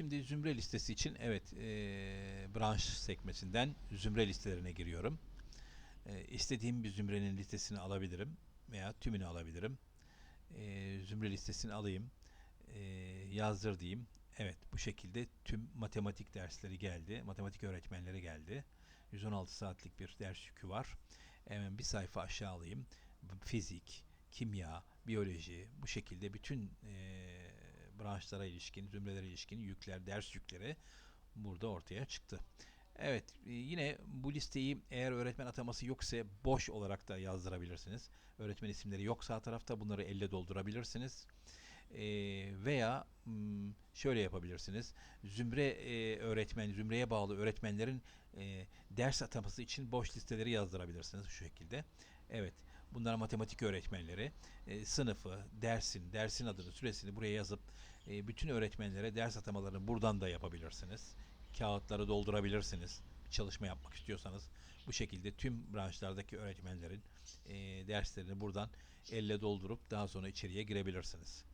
Şimdi zümre listesi için evet e, branş sekmesinden zümre listelerine giriyorum. E, istediğim bir zümrenin listesini alabilirim veya tümünü alabilirim. E, zümre listesini alayım. E, yazdır diyeyim. Evet bu şekilde tüm matematik dersleri geldi. Matematik öğretmenleri geldi. 116 saatlik bir ders yükü var. Hemen bir sayfa aşağı alayım. Fizik, kimya, biyoloji bu şekilde bütün e, branşlara ilişkin, zümrelere ilişkin yükler, ders yükleri burada ortaya çıktı. Evet, e, yine bu listeyi eğer öğretmen ataması yoksa boş olarak da yazdırabilirsiniz. Öğretmen isimleri yok sağ tarafta bunları elle doldurabilirsiniz. E, veya m, şöyle yapabilirsiniz. Zümre e, öğretmen, zümreye bağlı öğretmenlerin e, ders ataması için boş listeleri yazdırabilirsiniz şu şekilde. Evet, bunlar matematik öğretmenleri. E, sınıfı, dersin, dersin adını, süresini buraya yazıp e, bütün öğretmenlere ders atamalarını buradan da yapabilirsiniz. Kağıtları doldurabilirsiniz. Çalışma yapmak istiyorsanız bu şekilde tüm branşlardaki öğretmenlerin e, derslerini buradan elle doldurup daha sonra içeriye girebilirsiniz.